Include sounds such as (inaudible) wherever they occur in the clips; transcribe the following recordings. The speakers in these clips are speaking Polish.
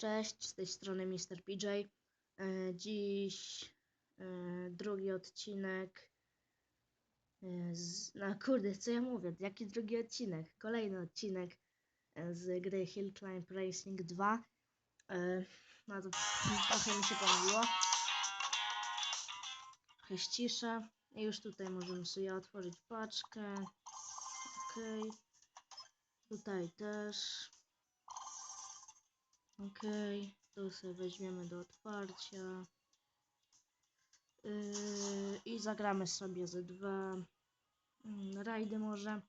Cześć, z tej strony Mr. PJ. E, Dziś e, drugi odcinek. e, Z... No kurde, co ja mówię? Jaki drugi odcinek? Kolejny odcinek z gry Hill Climb Racing 2. E, No to trochę mi się pomyliło. Trochę ściszę. I już tutaj możemy sobie otworzyć paczkę. Okej. Tutaj też. Okej, to sobie weźmiemy do otwarcia. Yy, I zagramy sobie ze dwa mm, rajdy może.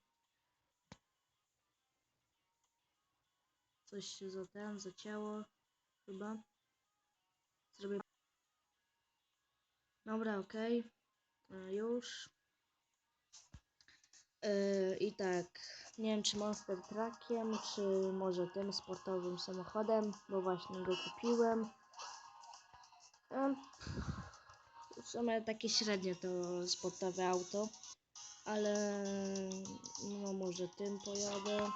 Coś się za ten, zacięło chyba. Zrobię. Dobra, okej. Yy, Już. Yy, I tak, nie wiem czy Monster Truckiem, czy może tym sportowym samochodem, bo właśnie go kupiłem. Yy, W sumie takie średnie to sportowe auto, ale no może tym pojadę.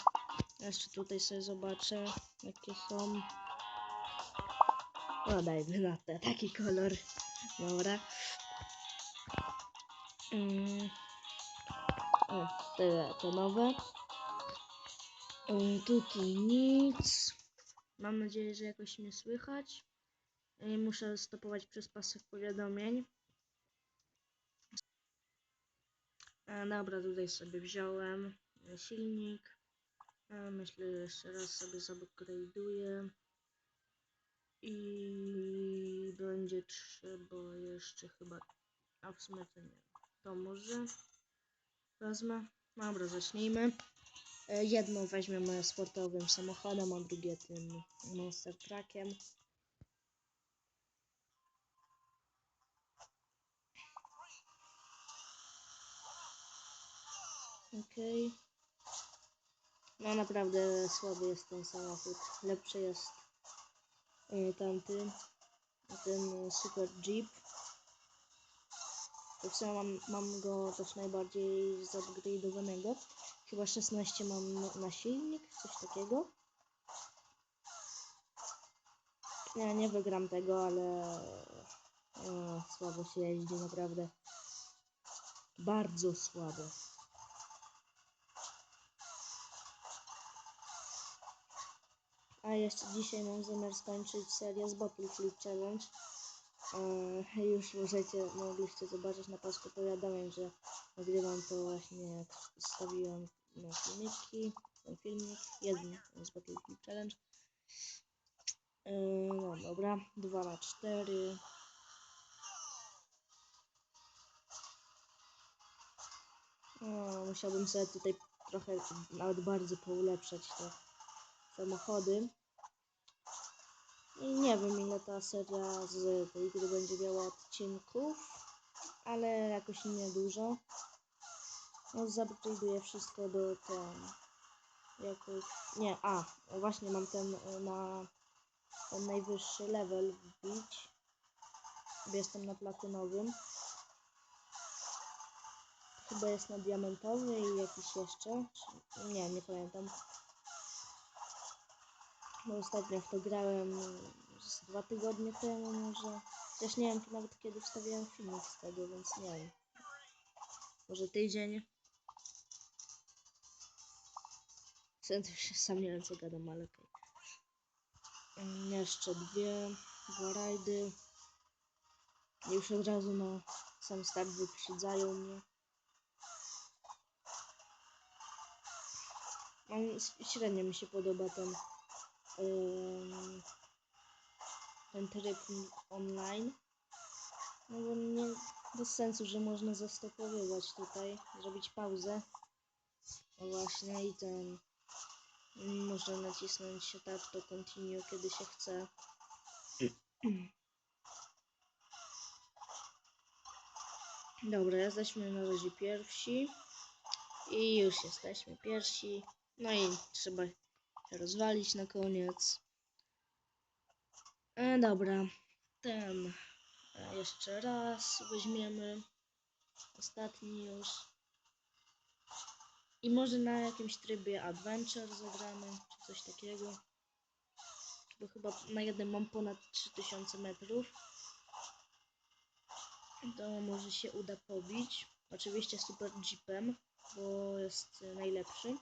Jeszcze tutaj sobie zobaczę jakie są. No dajmy na te, taki kolor. Dobra. Mm. O, te, te nowe. Y, Tutaj nic. Mam nadzieję, że jakoś mnie słychać. Y, Muszę stopować przez pasek powiadomień. E, dobra, tutaj sobie wziąłem e, silnik. E, Myślę, że jeszcze raz sobie zupgrade'uję. I będzie trzeba jeszcze chyba... A w sumie to nie. To może wezmę. Dobra, zacznijmy. E, Jedną weźmiemy sportowym samochodem, a drugie tym Monster Truckiem. Okej. No naprawdę słaby jest ten samochód. Lepszy jest e, tamty. Ten e, Super Jeep. To w sumie mam, mam go też najbardziej zupgrade'owanego. Chyba 16 mam na, silnik, coś takiego. Nie, nie wygram tego, ale słabo się jeździ, naprawdę. Bardzo słabo. A jeszcze dzisiaj mam zamiar skończyć serię z Battlefield Challenge. E, już możecie, mogliście zobaczyć na pasku powiadomień, że nagrywam to właśnie jak wstawiłem na filmiki, ten filmik, jeden z Battlefield Challenge. E, no dobra, 2 na 4. O, musiałbym sobie tutaj trochę, nawet bardzo poulepszać te samochody. I nie wiem ile ta seria z tej gry będzie miała odcinków, ale jakoś nie dużo. No zupgrade'uję wszystko do ten jakoś... Nie, a, właśnie mam ten e, na ten najwyższy level wbić. Jestem na platynowym. Chyba jest na diamentowy i jakiś jeszcze. Nie, nie pamiętam. Bo ostatnio w to grałem z dwa tygodnie temu może. Chociaż nie wiem nawet kiedy wstawiałem filmik z tego, więc nie wiem. Może tydzień. To już sam nie wiem co gadam, ale okej. Mm, Jeszcze dwie, dwa rajdy. Już od razu na sam start wyprzedzają mnie. No, średnio mi się podoba ten ym, ten tryb online. No bo nie, bez sensu, że można zastopowywać tutaj, zrobić pauzę. No właśnie i ten można nacisnąć tab to continue kiedy się chce. Dobra, jesteśmy na razie pierwsi. I już jesteśmy pierwsi. No i trzeba rozwalić na koniec. E, dobra, ten e, jeszcze raz weźmiemy. Ostatni już. I może na jakimś trybie adventure zagramy, czy coś takiego. bo chyba na jednym mam ponad 3000 metrów. To może się uda pobić. Oczywiście super jeepem, bo jest najlepszy.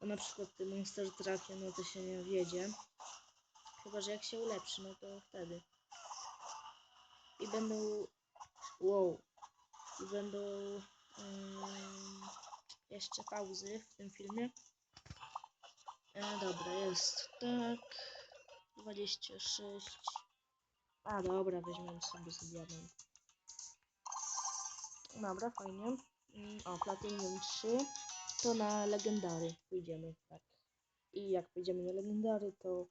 A na przykład tym Monster Truckiem, no to się nie wiedzie. Chyba, że jak się ulepszy, no to wtedy. I będą... Wow. I będą... ym, jeszcze pauzy w tym filmie. E, dobra, jest tak. 26. A dobra, weźmiemy sobie z diament. Dobra, fajnie. Mm, O, Platinum 3. To na legendary pójdziemy, tak. I jak pójdziemy na legendary, to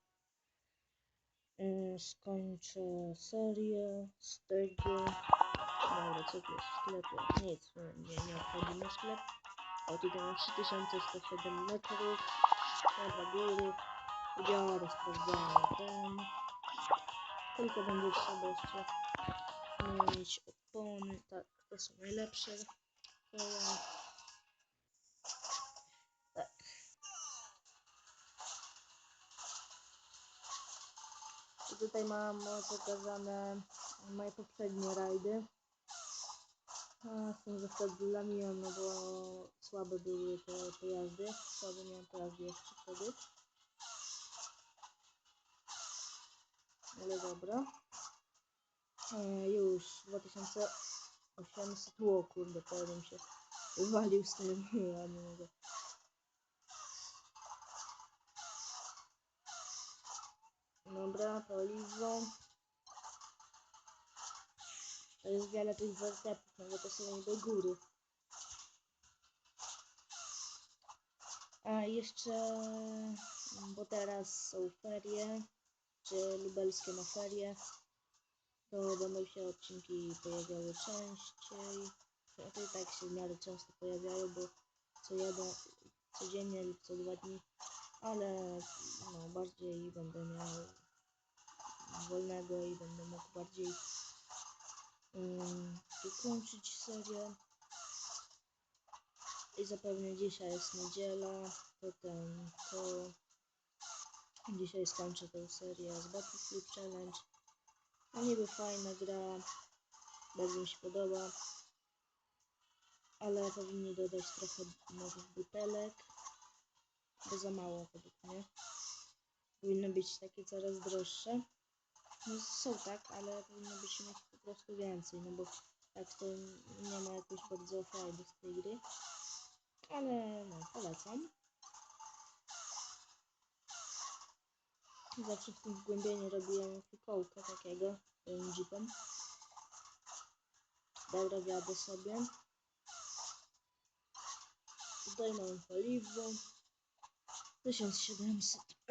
yy, skończę serię z tego. Dobra, co tu jest w sklepie? Nic, nie, nie, obchodzimy sklep. O, tutaj mam 3107 metrów. Dobra, góry. Biorę, sprawdzamy ten. Tylko będzie trzeba jeszcze zmienić opony. Tak, to są najlepsze koła. Tutaj mam pokazane moje poprzednie rajdy. A, z tym, że wtedy lamiłem, no bo słabe były te pojazdy. Słabe miałem pojazdy jeszcze wtedy. Ale dobra. E, już 2800. Ło kurde, pewnie się wywalił z tym. (laughs) Ja nie mogę. Dobra, paliwo. To jest wiele tych wertepów, no bo to są niby góry. A jeszcze, bo teraz są ferie, czy lubelskie ma ferie, to będą się odcinki pojawiały częściej. No to i tak się w miarę często pojawiają, bo co jeden, codziennie lub co dwa dni, ale no bardziej będę miał wolnego i będę mógł bardziej um, serię. I zapewne dzisiaj jest niedziela, potem to dzisiaj skończę tę serię z Battlefield Challenge. No niby fajna gra, bardzo mi się podoba, ale powinni dodać trochę nowych butelek, bo za mało według mnie. Powinny być takie coraz droższe. No są tak, ale powinno być ich po prostu więcej, no bo tak to nie ma jakoś bardzo fajny z tej gry. Ale no, polecam. Zawsze w tym wgłębieniu robiłem fikołka takiego tym jeepem. Dobra, wjadę sobie. Tutaj mam paliwo. 1700